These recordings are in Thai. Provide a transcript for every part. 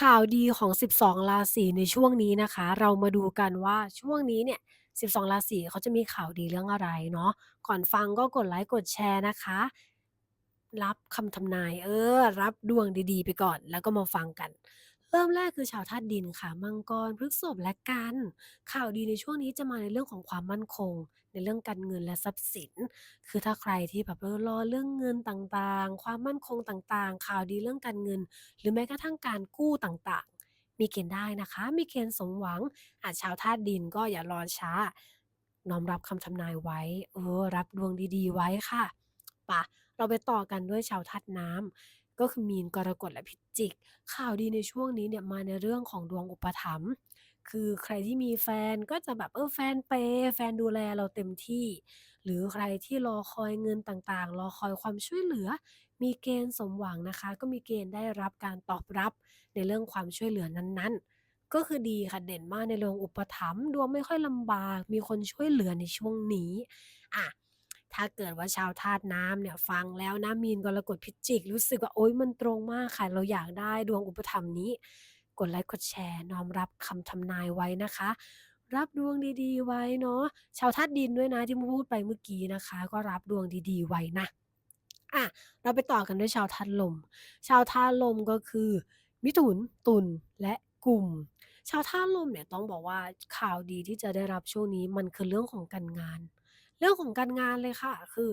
ข่าวดีของ 12 ราศีในช่วงนี้นะคะ เรามาดูกันว่าช่วงนี้เนี่ย 12 ราศีเขาจะมีข่าวดีเรื่องอะไรเนาะ ก่อนฟังก็กดไลค์กดแชร์นะคะ รับคำทำนายเออ รับดวงดีๆ ไปก่อน แล้วก็มาฟังกัน เริ่มแรกคือชาวธาตุดินค่ะ มังกรพฤกษภและกัน ข่าวดีในช่วงนี้จะมาในเรื่องของความมั่นคง ในเรื่องการเงินและทรัพย์สิน คือถ้าใครที่แบบรอเรื่องเงินต่างๆ ความมั่นคงต่างๆ ข่าวดีเรื่องการเงิน หรือแม้กระทั่งการกู้ต่างๆ มีเกณฑ์ได้นะคะ มีเกณฑ์สมหวังอ่าชาวธาตุดินก็อย่ารอช้า น้อมรับคำทำนายไว้ เออ รับดวงดีๆ ไว้ค่ะไปเราไปต่อกันด้วยชาวธาตุน้ำ ก็คือมีนกรกฎและพิจิก ข่าวดีในช่วงนี้เนี่ยมาในเรื่องของดวงอุปถัมภ์คือใครที่มีแฟนก็จะแบบเออแฟนเปย์แฟนดูแลเราเต็มที่ หรือใครที่รอคอยเงินต่างๆ รอคอยความช่วยเหลือ มีเกณฑ์สมหวังนะคะ ก็มีเกณฑ์ได้รับการตอบรับในเรื่องความช่วยเหลือนั้นๆ ก็คือดีค่ะเด่นมากในเรื่องอุปถัมภ์ดวงไม่ค่อยลำบาก มีคนช่วยเหลือในช่วงนี้อะ ถ้าเกิดว่าชาวธาตุน้ำเนี่ยฟังแล้วนะมีนกรกฎพิจิก รู้สึกว่าโอ๊ยมันตรงมากค่ะเราอยากได้ดวงอุปถัมนี้ กดไลค์กดแชร์น้อมรับคำทำนายไว้นะคะ รับดวงดีๆ ไว้เนาะชาวธาตุดินด้วยนะที่พูดไปเมื่อกี้นะคะ ก็รับดวงดีๆ ไว้นะอะเราไปต่อกันด้วยชาวธาตุลม ชาวธาตุลมก็คือ มิถุนตุลและกลุ่ม ชาวธาตุลมเนี่ยต้องบอกว่าข่าวดีที่จะได้รับช่วงนี้มันคือเรื่องของการงาน เรื่องของการงานเลยค่ะ คือ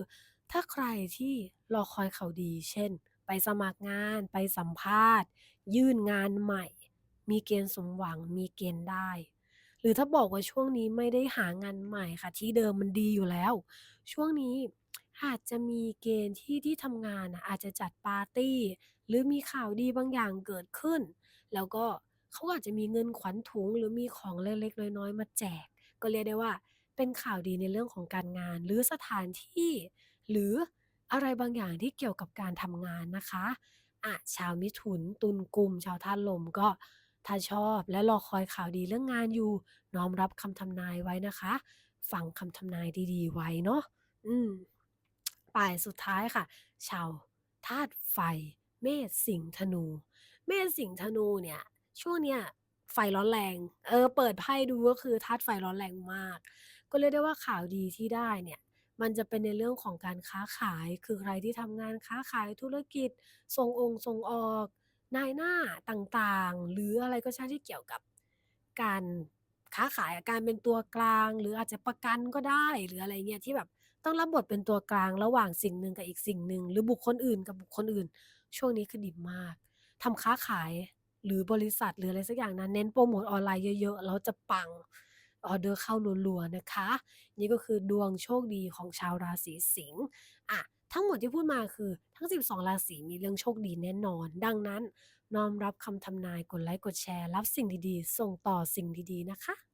ถ้าใครที่รอคอยข่าวดี เช่น ไปสมัครงานไปสัมภาษณ์ ยื่นงานใหม่ มีเกณฑ์สมหวังมีเกณฑ์ได้ หรือถ้าบอกว่าช่วงนี้ไม่ได้หางานใหม่ค่ะ ที่เดิมมันดีอยู่แล้ว ช่วงนี้อาจจะมีเกณฑ์ที่ที่ทำงานอาจจะจัดปาร์ตี้ หรือมีข่าวดีบางอย่างเกิดขึ้น แล้วก็เขาอาจจะมีเงินขวัญถุง หรือมีของเล็กๆน้อยๆมาแจก ก็เรียกได้ว่า เป็นข่าวดีในเรื่องของการงาน หรือสถานที่ หรืออะไรบางอย่างที่เกี่ยวกับการทำงานนะคะอะชาวมิถุน ตุลกุม ชาวธาตุลมก็ถ้าชอบและรอคอยข่าวดีเรื่องงานอยู่ น้อมรับคำทำนายไว้นะคะ ฟังคำทำนายดีๆ ไว้เนาะอืมไปสุดท้ายค่ะ ชาวธาตุไฟ เมษสิงธนู เมษสิงธนูเนี่ย ช่วงเนี้ยไฟร้อนแรง เออ เปิดไพ่ดูก็คือธาตุไฟร้อนแรงมาก ก็เรียกได้ว่าข่าวดีที่ได้เนี่ยมันจะเป็นในเรื่องของการค้าขาย คือใครที่ทำงานค้าขายธุรกิจส่งองค์ส่งออก นายหน้าต่างๆ หรืออะไรก็ช่างที่เกี่ยวกับการค้าขายการเป็นตัวกลาง หรืออาจจะประกันก็ได้หรืออะไรเงี้ยที่แบบต้องรับบทเป็นตัวกลางระหว่างสิ่งหนึ่งกับอีกสิ่งหนึ่งหรือบุคคลอื่นกับบุคคลอื่น ช่วงนี้คือดีมากทำค้าขายหรือบริษัทหรืออะไรสักอย่างนะเน้นโพรโมตออนไลน์เยอะๆแล้วจะปัง ออเดอร์เข้ารัวๆนะคะ นี่ก็คือดวงโชคดีของชาวราศีสิงห์อะทั้งหมดที่พูดมาคือทั้ง 12 ราศีมีเรื่องโชคดีแน่นอน ดังนั้น น้อมรับคำทำนายกดไลค์กดแชร์ รับสิ่งดีๆ ส่งต่อสิ่งดีๆนะคะ